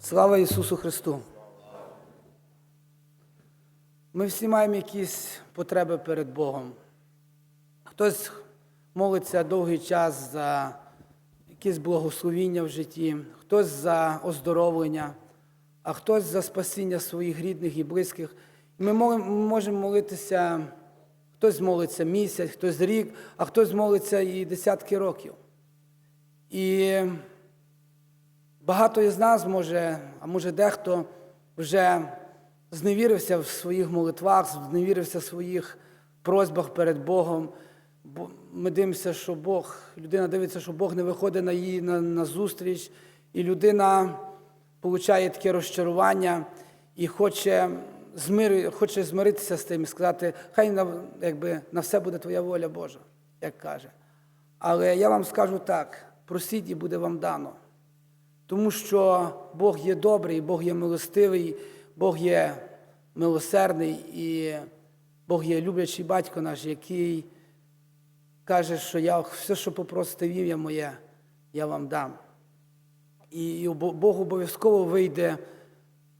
Слава Ісусу Христу! Ми всі маємо якісь потреби перед Богом. Хтось молиться довгий час за якесь благословіння в житті, хтось за оздоровлення, а хтось за спасіння своїх рідних і близьких. Ми можемо молитися, хтось молиться місяць, хтось рік, а хтось молиться і десятки років. І Багато із нас може, а може дехто вже зневірився в своїх молитвах, зневірився в своїх просьбах перед Богом. Бо Ми дивимося, що Бог, людина дивиться, що Бог не виходить на її на, на зустріч, і людина отримує таке розчарування і хоче, змир, хоче змиритися з тим і сказати, хай на, якби, на все буде твоя воля Божа, як каже. Але я вам скажу так: просіть і буде вам дано. Тому що Бог є добрий, Бог є милостивий, Бог є милосердний і Бог є люблячий батько наш, який каже, що я все, що попросите в ім'я моє, я вам дам. І Бог обов'язково вийде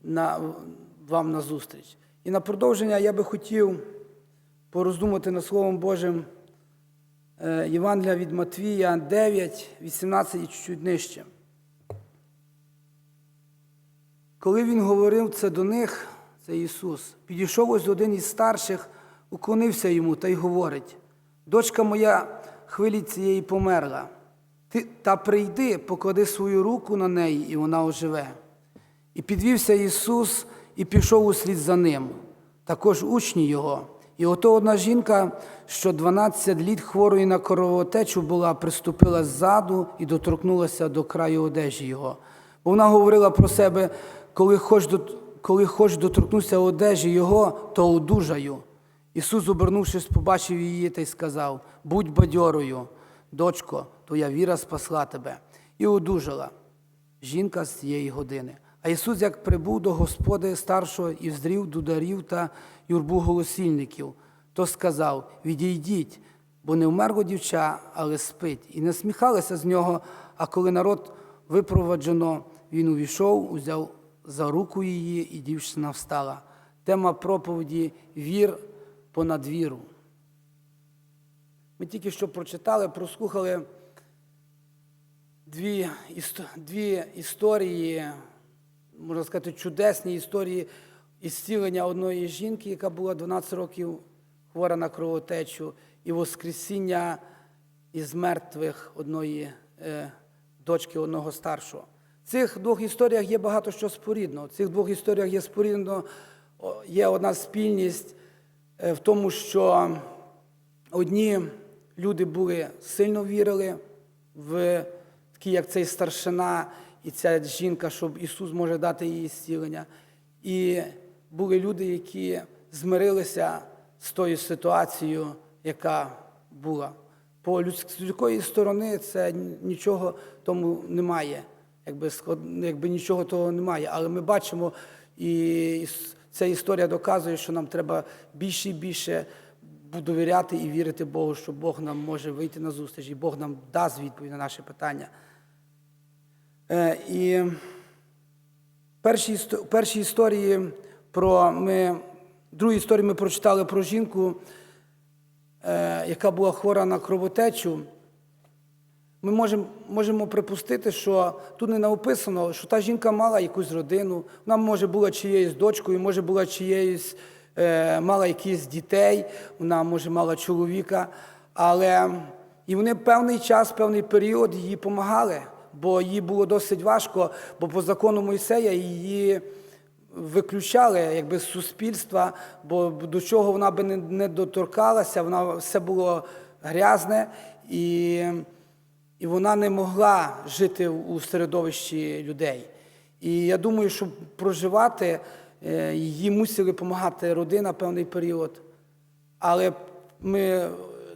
на, вам на зустріч. І на продовження я би хотів пороздумати над Словом Божим е, Євангелія від Матвія 9, 18 і чуть-чуть нижче. Коли він говорив це до них, це Ісус, підійшов ось один із старших, уклонився йому та й говорить: дочка моя хвилі цієї померла. Ти та прийди, поклади свою руку на неї, і вона оживе. І підвівся Ісус і пішов услід за ним, також учні Його. І ото одна жінка, що 12 літ хворої на кровотечу була, приступила ззаду і доторкнулася до краю одежі Його. Бо вона говорила про себе, коли хоч, до, коли хоч доторкнуся одежі Його, то одужаю. Ісус, обернувшись, побачив її та й сказав: Будь бадьорою, дочко, твоя віра спасла тебе, і одужала жінка з цієї години. А Ісус, як прибув до Господи старшого і вздрів дударів та юрбу голосільників, то сказав: Відійдіть, бо не вмерло дівча, але спить. І не сміхалися з нього. А коли народ випроваджено, він увійшов, узяв за руку її, і дівчина встала. Тема проповіді Вір понад віру. Ми тільки що прочитали, прослухали дві, дві історії, можна сказати, чудесні історії ісцілення одної жінки, яка була 12 років хвора на кровотечу, і Воскресіння із мертвих одної е, дочки одного старшого. Цих двох історіях є багато що спорідного. В цих двох історіях є спорідно, є одна спільність е, в тому, що одні люди були сильно вірили в такі, як цей старшина і ця жінка, що Ісус може дати їй зцілення. І були люди, які змирилися з тою ситуацією, яка була. По людської сторони це нічого тому немає. Якби, якби нічого того немає. Але ми бачимо, і ця історія доказує, що нам треба більше і більше довіряти і вірити Богу, що Бог нам може вийти на зустріч, і Бог нам дасть відповідь на наші питання. Е, І перші, перші історії про ми, другій історії ми прочитали про жінку, е, яка була хвора на кровотечу. Ми можемо, можемо припустити, що тут не написано, що та жінка мала якусь родину, вона може була чиєюсь дочкою, може була чиєюсь, е, мала якісь дітей, вона може мала чоловіка, але і вони певний час, певний період їй допомагали, бо їй було досить важко, бо по закону Мойсея її виключали якби, з суспільства, бо до чого вона би не, не доторкалася, вона все було грязне. І і вона не могла жити у середовищі людей. І я думаю, щоб проживати, е, їй мусили допомагати родина певний період. Але ми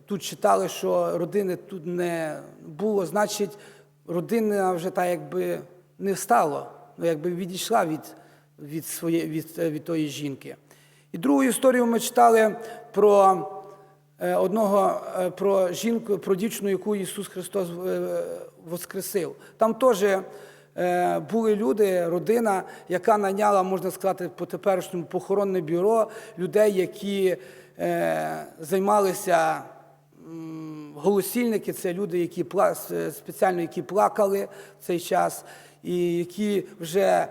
тут читали, що родини тут не було, значить, родина вже так якби не стало, ну, якби відійшла від, від, своє, від, від тої жінки. І другу історію ми читали про одного е, про жінку, про дівчину, яку Ісус Христос е, воскресив. Там теж е, були люди, родина, яка найняла, можна сказати, по теперішньому похоронне бюро людей, які е, займалися голосільники, це люди, які спеціально які плакали в цей час, і які вже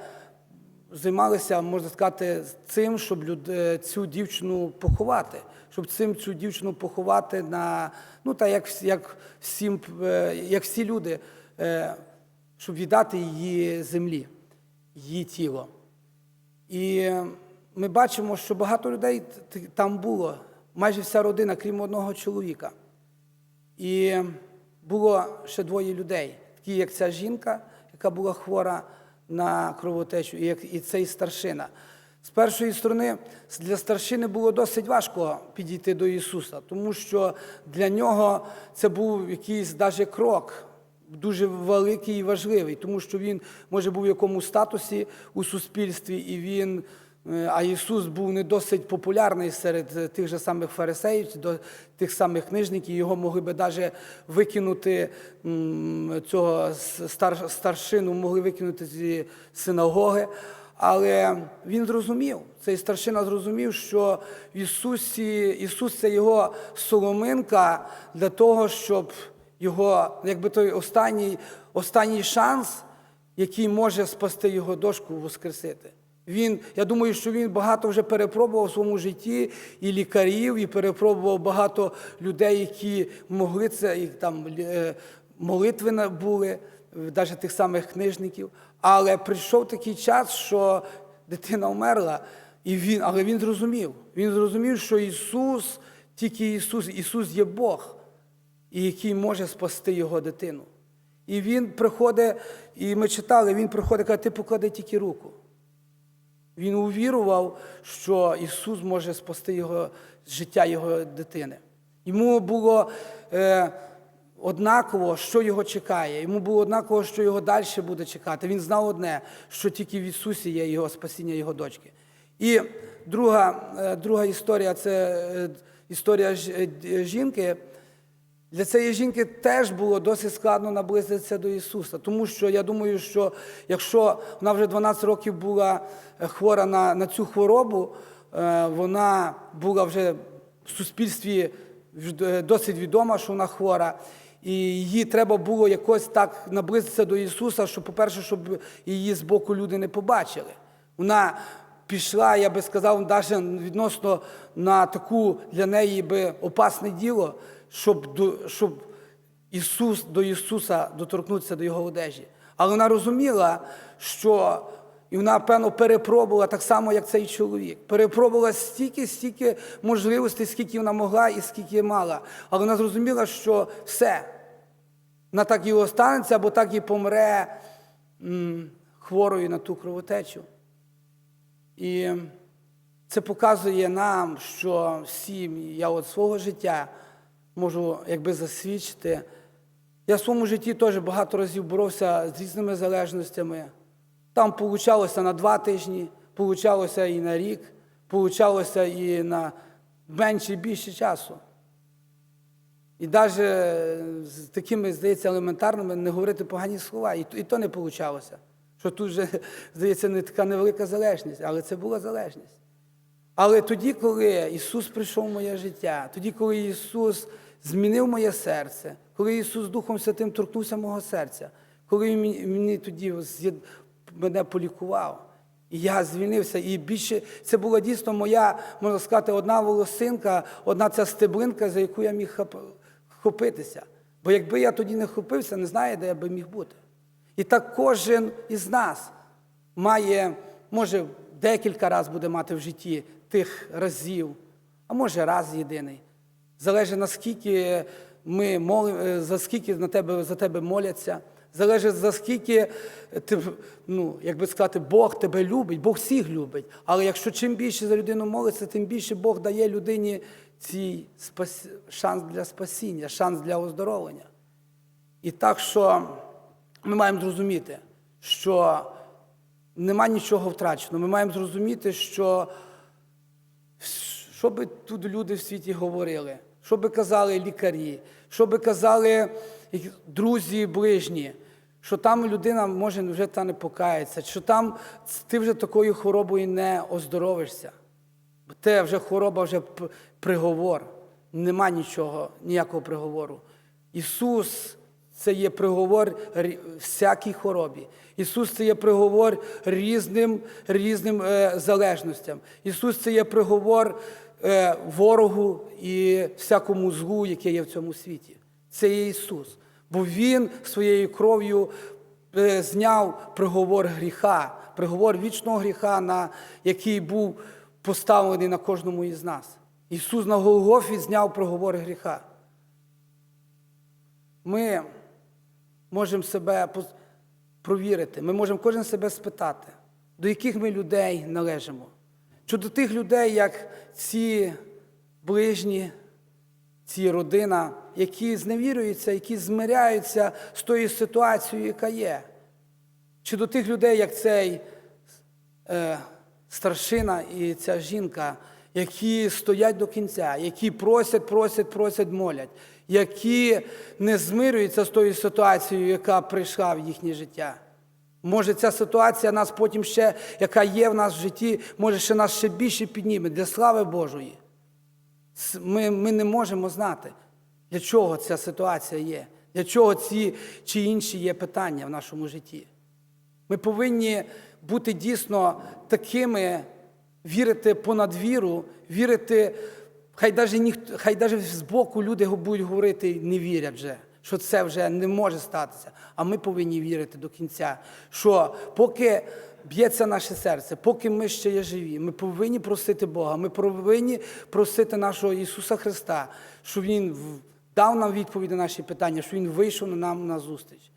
займалися, можна сказати, цим, щоб е, цю дівчину поховати. Щоб цим цю дівчину поховати на ну так як, як всім, е, як всі люди, е, щоб віддати її землі, її тіло. І ми бачимо, що багато людей там було, майже вся родина, крім одного чоловіка. І було ще двоє людей, такі як ця жінка, яка була хвора на кровотечу, і, цей старшина. З першої сторони, для старшини було досить важко підійти до Ісуса, тому що для нього це був якийсь навіть крок, дуже великий і важливий, тому що він може був в якому статусі у суспільстві, і він, а Ісус був не досить популярний серед е, тих же самих фарисеїв, тих самих книжників. Його могли би навіть викинути цього старшину, могли викинути зі синагоги. Але він зрозумів, цей старшина зрозумів, що Ісусі, Ісус це його соломинка для того, щоб його, якби той останній, останній шанс, який може спасти його дошку, воскресити. Він, я думаю, що він багато вже перепробував в своєму житті і лікарів, і перепробував багато людей, які могли це, і там е, молитви були, навіть тих самих книжників. Але прийшов такий час, що дитина вмерла, і він, але він зрозумів. Він зрозумів, що Ісус, тільки Ісус, Ісус є Бог і який може спасти його дитину. І він приходить, і ми читали, він приходить, каже, ти поклади тільки руку. Він увірував, що Ісус може спасти його життя його дитини. Йому було е, однаково, що його чекає. Йому було однаково, що його далі буде чекати. Він знав одне, що тільки в Ісусі є його спасіння його дочки. І друга, е, друга історія це е, історія ж- е, жінки. Для цієї жінки теж було досить складно наблизитися до Ісуса, тому що я думаю, що якщо вона вже 12 років була е, хвора на, на цю хворобу, е, вона була вже в суспільстві е, досить відома, що вона хвора. І їй треба було якось так наблизитися до Ісуса, що, по-перше, щоб її з боку люди не побачили. Вона пішла, я би сказав, навіть відносно на таку для неї би опасне діло, щоб, до- щоб Ісус до Ісуса доторкнутися до Його одежі. Але вона розуміла, що і вона, певно, перепробувала так само, як цей чоловік. Перепробувала стільки, стільки можливостей, скільки вона могла і скільки мала. Але вона зрозуміла, що все, вона так і останеться, або так і помре м, хворою на ту кровотечу. І це показує нам, що всі, я от свого життя можу якби засвідчити. Я в своєму житті теж багато разів боровся з різними залежностями. Там получалося на два тижні, получалося і на рік, получалося і на менше більше часу. І навіть з такими, здається, елементарними не говорити погані слова, і, то- і то не вийшло. Що тут вже, здається, не така невелика залежність, але це була залежність. Але тоді, коли Ісус прийшов в моє життя, тоді, коли Ісус змінив моє серце, коли Ісус Духом Святим торкнувся мого серця, коли Він мені, тоді мене полікував, і я звільнився, і більше це була дійсно моя, можна сказати, одна волосинка, одна ця стеблинка, за яку я міг хопитися. Бо якби я тоді не хопився, не знаю, де я би міг бути. І так кожен із нас має, може, декілька разів буде мати в житті тих разів, а може раз єдиний. Залежить наскільки ми молим, за скільки на тебе, за тебе моляться, залежить за скільки ти, ну, як би сказати, Бог тебе любить, Бог всіх любить. Але якщо чим більше за людину молиться, тим більше Бог дає людині цей спас... шанс для спасіння, шанс для оздоровлення. І так що ми маємо зрозуміти, що нема нічого втрачено. Ми маємо зрозуміти, що що би тут люди в світі говорили, що би казали лікарі, що би казали друзі ближні, що там людина може вже та не покається, що там ти вже такою хворобою не оздоровишся. Бо Те вже хвороба, вже приговор. Нема нічого, ніякого приговору. Ісус це є приговор всякій хворобі. Ісус це є приговор різним, різним е, залежностям. Ісус це є приговор ворогу і всякому злу, яке є в цьому світі. Це є Ісус. Бо Він своєю кров'ю е, зняв приговор гріха, приговор вічного гріха, на який був поставлений на кожному із нас. Ісус на Голгофі зняв приговор гріха. Ми можемо себе провірити, ми можемо кожен себе спитати, до яких ми людей належимо. До тих людей, як ці ближні, ці родина, які зневірюються, які змиряються з тою ситуацією, яка є. Чи до тих людей, як цей е, старшина і ця жінка, які стоять до кінця, які просять, просять, просять, молять, які не змирюються з тою ситуацією, яка прийшла в їхнє життя. Може, ця ситуація нас потім ще, яка є в нас в житті, може ще нас ще більше підніме для слави Божої. Ми, ми не можемо знати, для чого ця ситуація є, для чого ці чи інші є питання в нашому житті. Ми повинні бути дійсно такими, вірити понад віру, вірити, хай навіть, ніхто, хай навіть збоку люди будуть говорити, не вірять вже, що це вже не може статися. А ми повинні вірити до кінця, що поки б'ється наше серце, поки ми ще є живі, ми повинні просити Бога, ми повинні просити нашого Ісуса Христа, щоб Він дав нам відповідь на наші питання, що Він вийшов на нам на зустріч.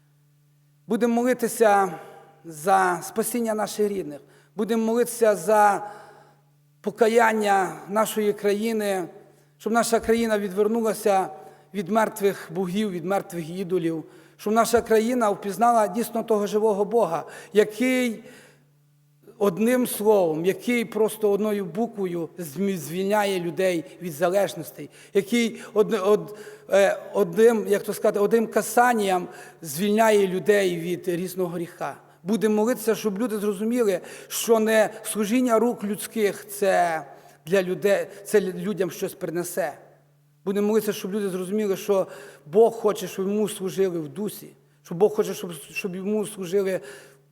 Будемо молитися за спасіння наших рідних. Будемо молитися за покаяння нашої країни, щоб наша країна відвернулася від мертвих богів, від мертвих ідолів, щоб наша країна впізнала дійсно того живого Бога, який одним словом, який просто одною буквою звільняє людей від залежностей, який е, одним, як то сказати, одним касанням звільняє людей від різного гріха. Будемо молитися, щоб люди зрозуміли, що не служіння рук людських це для людей, це людям щось принесе. Будемо молитися, щоб люди зрозуміли, що Бог хоче, щоб йому служили в дусі, що Бог хоче, щоб, щоб йому служили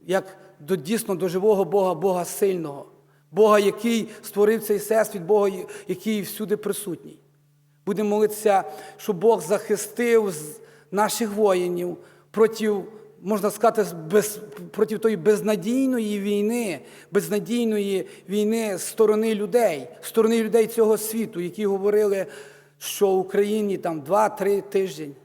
як до, дійсно до живого Бога, Бога сильного, Бога, який створив цей всесвіт, Бога, який всюди присутній. Будемо молитися, щоб Бог захистив наших воїнів проти, можна сказати, без, проти тої безнадійної війни, безнадійної війни сторони людей, сторони людей цього світу, які говорили, що в Україні там 2-3 тиждень.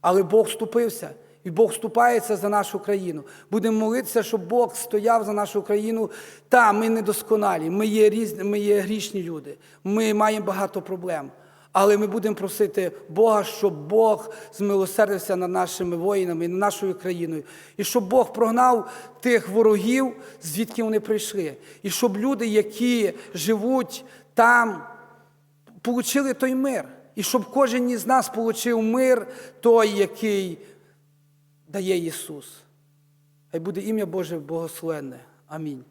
Але Бог вступився. І Бог вступається за нашу країну. Будемо молитися, щоб Бог стояв за нашу країну. Та ми недосконалі, ми є різні, ми є грішні люди, ми маємо багато проблем. Але ми будемо просити Бога, щоб Бог змилосердився над нашими воїнами, над нашою країною. І щоб Бог прогнав тих ворогів, звідки вони прийшли. І щоб люди, які живуть там, получили той мир. І щоб кожен із нас отримав мир, той, який дає Ісус. Хай буде ім'я Боже благословенне. Амінь.